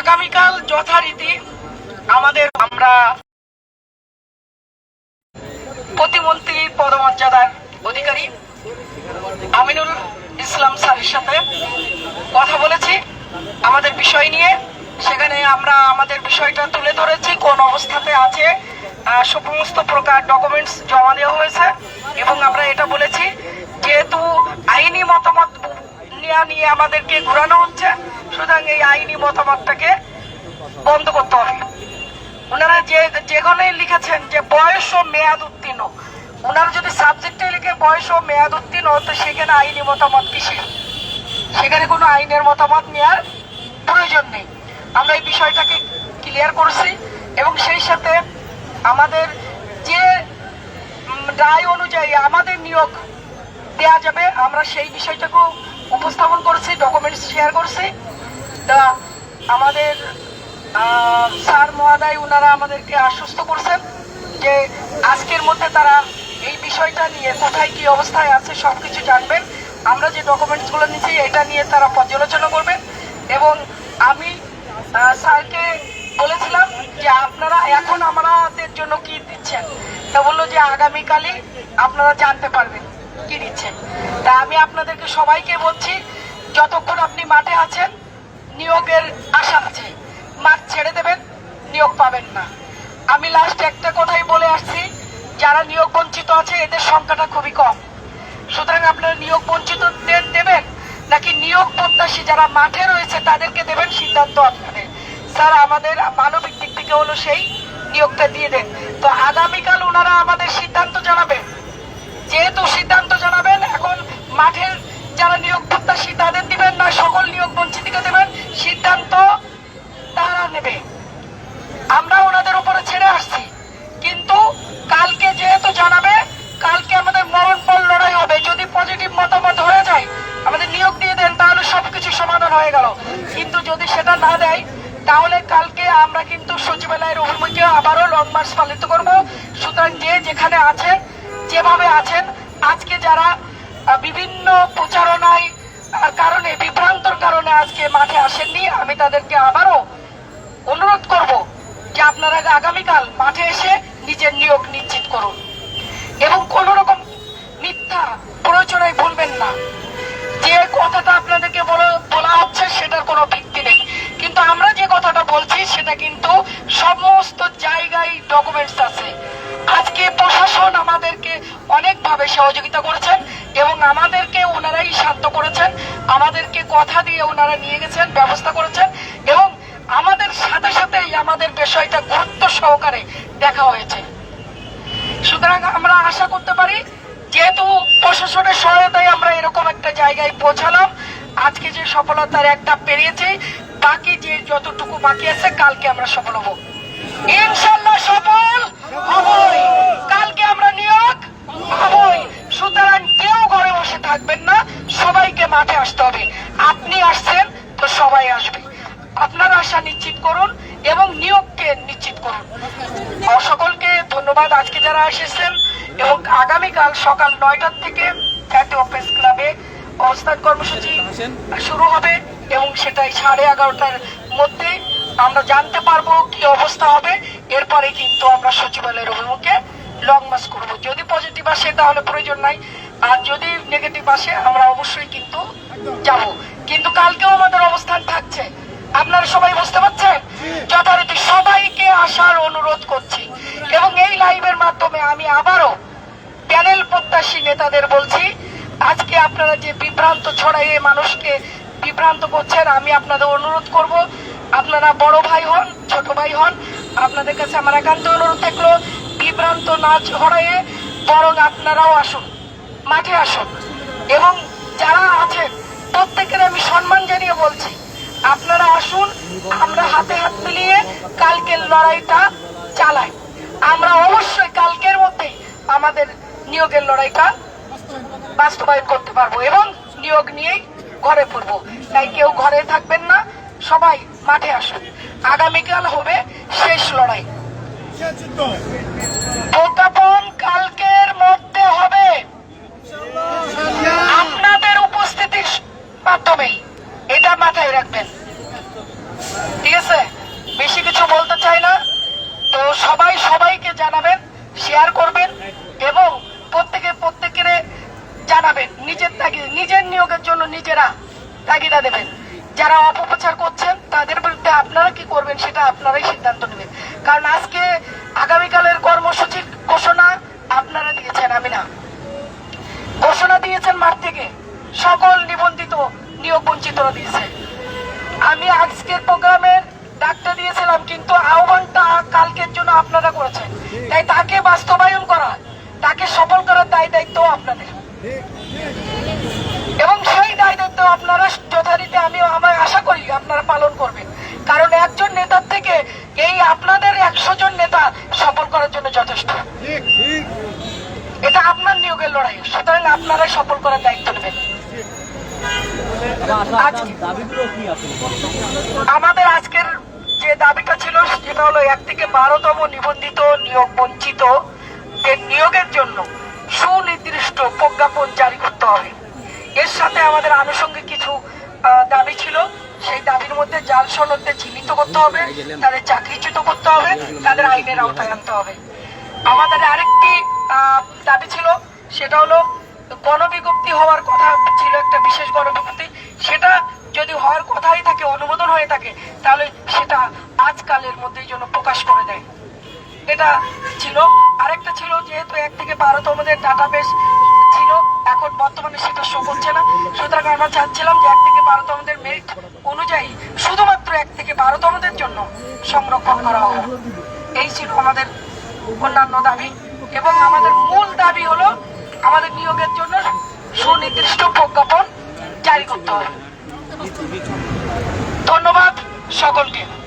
আগামীকাল যথারীতি আমাদের আমরা প্রতিমন্ত্রী পদমর্যাদার অধিকারী আমিনুল ইসলাম স্যারের সাথে কথা বলেছি আমাদের বিষয় নিয়ে। সেখানে আমরা আমাদের বিষয়টা তুলে ধরেছি, কোন অবস্থাতে আছে সমস্ত প্রকার ডকুমেন্টস জমা দেওয়া হয়েছে এবং আমরা এটা বলেছি, যেহেতু আইনি মতামত নেওয়া নিয়ে আমাদেরকে ঘোরানো হচ্ছে। সুতরাং এই আইনি মতামতটাকে বন্ধ করতে হবে। ওনারা যে যেখানে লিখেছেন যে বয়স ও মেয়াদ উত্তীর্ণ, ওনারা যদি সাবজেক্টে লিখে বয়স ও মেয়াদ উত্তীর্ণ, তো সেখানে আইনি মতামত কিসের? সেখানে কোনো আইনের মতামত নেওয়ার প্রয়োজন নেই। আমরা এই বিষয়টাকে ক্লিয়ার করছি এবং সেই সাথে আমাদের যে রায় অনুযায়ী আমাদের নিয়োগ দেয়া যাবে, আমরা সেই বিষয়টাকেও উপস্থাপন করছি ডকুমেন্টস শেয়ার করছি। তা আমাদের স্যার মহাদয় ওনারা আমাদেরকে আশ্বস্ত করছেন যে আজকের মধ্যে তারা এই বিষয়টা নিয়ে কোথায় কি অবস্থায় আছে সব কিছু জানবেন। আমরা যে ডকুমেন্টসগুলো নিচ্ছি, এটা নিয়ে তারা পর্যালোচনা করবেন। এবং আমি স্যারকে বলেছিলাম যে আপনারা এখন আমাদের জন্য কি দিচ্ছেন। তা বলল যে আগামীকালই আপনারা জানতে পারবেন। কি দিচ্ছেন। তা আমি আপনাদেরকে সবাইকে বলছি, যতক্ষণ আপনি মাঠে আছেন, নিয়োগের আশা আছে। মাঠ ছেড়ে দেবেন, নিয়োগ পাবেন না। আমি লাস্ট একটা কথাই বলে আসছি, যারা নিয়োগ বঞ্চিত আছে, এদের সংখ্যাটা খুবই কম। সুতরাং আপনারা নিয়োগ বঞ্চিতদের দেবেন, নাকি নিয়োগ প্রত্যাশী যারা মাঠে রয়েছে, তাদেরকে দেবেন সিদ্ধান্ত আপনাদের। স্যার, আমাদের মানবিক দিক থেকে হলো সেই নিয়োগটা দিয়ে দেন। তো আগামীকাল ওনারা আমাদের সিদ্ধান্ত জানাবেন। যেহেতু সিদ্ধান্ত জানাবেন, এখন মাঠের যারা নিয়োগ প্রত্যাশী তাদের দিবেন না সকল নিয়োগ বঞ্চিতকে দেবেন, সিদ্ধান্ত তারা নেবে। আমরা ওনাদের উপরে ছেড়ে আসছি। কিন্তু কালকে যেহেতু জানাবে, কালকে আমাদের মরণপল লড়াই হবে। যদি পজিটিভ মতামত হয়ে যায়, আমাদের নিয়োগ দিয়ে দেন, তাহলে সবকিছু সমাধান হয়ে গেল। কিন্তু যদি সেটা না দেয়, তাহলে কালকে আমরা কিন্তু সচিবালয়ের অভিমুখে আবারও লং মার্চ পালিত করব। সুতরাং যে যেখানে আছেন যেভাবে আছেন, আজকে যারা বিভিন্ন প্রচারণায় কারণে, বিভ্রান্তর কারণে আজকে মাঠে আসেননি, আমি তাদেরকে আবারও অনুরোধ করব যে আপনারা আগামীকাল মাঠে এসে নিজের নিয়োগ নিশ্চিত করুন। এবং কোন রকম মিথ্যা প্ররোচনায় ভুলবেন না। যে কথাটা আপনাদেরকে বলা- হচ্ছে, সেটার কোনো ভিত্তি নেই। কিন্তু আমরা যে কথাটা বলছি, সেটা কিন্তু সমস্ত জায়গায় ডকুমেন্টস আছে। আজকে প্রশাসন অনেকভাবে সহযোগিতা করেছেন এবং আমাদেরকে ওনারাই শান্ত করেছেন, আমাদেরকে কথা দিয়ে ওনারা নিয়ে গেছেন, ব্যবস্থা করেছেন এবং আমাদের সাথে সাথেই আমাদের বিষয়টা গুরুত্ব সহকারে দেখা হয়েছে। সুতরাং আমরা আশা করতে পারি, যেহেতু প্রশাসনের সহায়তায় আমরা এরকম একটা জায়গায় পৌঁছালাম, আজকে যে সফলতার একটা পেরিয়েছি, বাকি যে যতটুকু বাকি আছে কালকে আমরা সফল হব ইনশাল্লাহ সফল হবই কালকে আমরা নিয়োগ হবই সুতরাং কেউ ঘরে বসে থাকবেন না সবাইকে মাঠে আসতে হবে। আপনি আসছেন তো সবাই আসবে। আপনার আশা নিশ্চিত করুন এবং নিয়োগকে নিশ্চিত করুন। সকলকে ধন্যবাদ আজকে যারা এসেছেন এবং আগামীকাল সকাল নয়টার থেকে জাতীয় প্রেস ক্লাবে অবস্থান কর্মসূচি শুরু হবে এবং সেটাই সাড়ে এগারোটার মধ্যে আমরা জানতে পারব কি অবস্থা হবে। এরপরে কিন্তু আমরা সচিবালয়ের অভিমুখে লং মার্চ করব। যদি পজিটিভ আসে তাহলে প্রয়োজন নাই। আর যদি নেগেটিভ আসে, আমরা অবশ্যই কিন্তু যাব। কিন্তু কালকেও আমাদের অবস্থান থাকছে। আপনারা সবাই বুঝতে পারছেন? যথারীতি সবাইকে আসার অনুরোধ করছি। এবং এই লাইভের মাধ্যমে আমি আবারও প্যানেল প্রত্যাশী নেতাদের বলছি, আজকে আপনারা যে বিভ্রান্ত ছড়াইয়ে মানুষকে বিভ্রান্ত করছেন, আমি আপনাদের অনুরোধ করব, আপনারা বড় ভাই হন, ছোট ভাই হন, আপনাদের কাছে আমার একান্ত অনুরোধ থাকল, বিভ্রান্ত না ছড়াইয়ে বরং আপনারাও আসুন। মাঠে আসুন। এবং যারা আছেন প্রত্যেকের আমি সম্মান জানিয়ে বলছি আপনারা আসুন আমরা হাতে হাত মিলিয়ে কালকের লড়াইটা চালাই। আমরা অবশ্যই কালকের মধ্যেই আমাদের নিয়োগের লড়াইটা বাস্তবায়ন করতে পারব এবং নিয়োগ নিয়েই ঘরে পড়ব। তাই কেউ ঘরে থাকবেন না সবাই মাঠে আসুন। আগামীকাল হবে শেষ লড়াই। প্রজ্ঞাপন কালকের মধ্যে হবে আপনাদের উপস্থিতির মাধ্যমেই এটা মাথায় রাখবেন ঠিক আছে জানাবেন শেয়ার করবেন এবং প্রত্যেকে প্রত্যেকের জানাবেন, নিজের তাগিদ নিজের নিয়োগের জন্য নিজেরা তাগিদা দেবেন। যারা অপপ্রচার করছেন, তাদের বিরুদ্ধে আপনারা কি করবেন সেটা আপনারাই সিদ্ধান্ত নেবেন। কারণ আজকে আগামীকালের কর্মসূচির ঘোষণা আপনারা দিয়েছেন, আমি না। ঘোষণা দিয়েছেন মাঠ থেকে। সকল নিবন্ধিত নিয়োগ বঞ্চিতরা দিয়েছে। আমি আজকের প্রোগ্রামের ডাকটা দিয়েছিলাম, কিন্তু আহ্বানটা কালকের জন্য আপনারা করেছেন। তাই তাকে বাস্তবায়ন করা তাকে সফল করার দায় দায়িত্ব আপনাদের। এবং সেই দায় দায়িত্ব আপনারা যথারীতি আমি আমার আশা করি আপনারা পালন করবেন। কারণ একজন নেতার থেকে এই আপনাদের একশো জন নেতা সফল করার জন্য যথেষ্ট। এটা আপনার নিয়োগের লড়াই সুতরাং আপনারা সফল করার দায়িত্ব নেবেন। আপনি? আমাদের আজকের দাবিটা ছিল সেটা হলো এক থেকে বারোতম নিবন্ধিত নিয়োগ বঞ্চিত নিয়োগের জন্য সুনির্দিষ্ট প্রজ্ঞাপন জারি করতে হবে। এর সাথে আমাদের আনুষঙ্গিক কিছু দাবি ছিল। সেই দাবির মধ্যে জাল সনদকে চিহ্নিত করতে হবে, তাদের চাকরিচ্যুত করতে হবে, তাদের আইনের আওতায় আনতে হবে। আমাদের আরেকটি দাবি ছিল, সেটা হলো গণবিজ্ঞপ্তি হওয়ার কথা ছিল একটা বিশেষ গণবিজ্ঞপ্তি। সেটা যদি হওয়ার কথাই থাকে অনুমোদন হয়ে থাকে, তাহলে সেটা আজকালের মধ্যেই জন্য প্রকাশ করে দেয়। এটা ছিল আরেকটা ছিল, যেহেতু এক থেকে বারোতমদের ডাটাবেস ছিল, এখন বর্তমানে সেটা শো করছে না। সুতরাং আমরা চাচ্ছিলাম যে এক থেকে বারোতমদের মেরিট অনুযায়ী শুধুমাত্র এক থেকে বারোতমদের জন্য সংরক্ষণ করা হবে এই ছিল আমাদের অন্যান্য দাবি। এবং আমাদের মূল দাবি হলো, আমাদের নিয়োগের জন্য সুনির্দিষ্ট প্রজ্ঞাপন জারি করতে হবে। ধন্যবাদ সকলকে।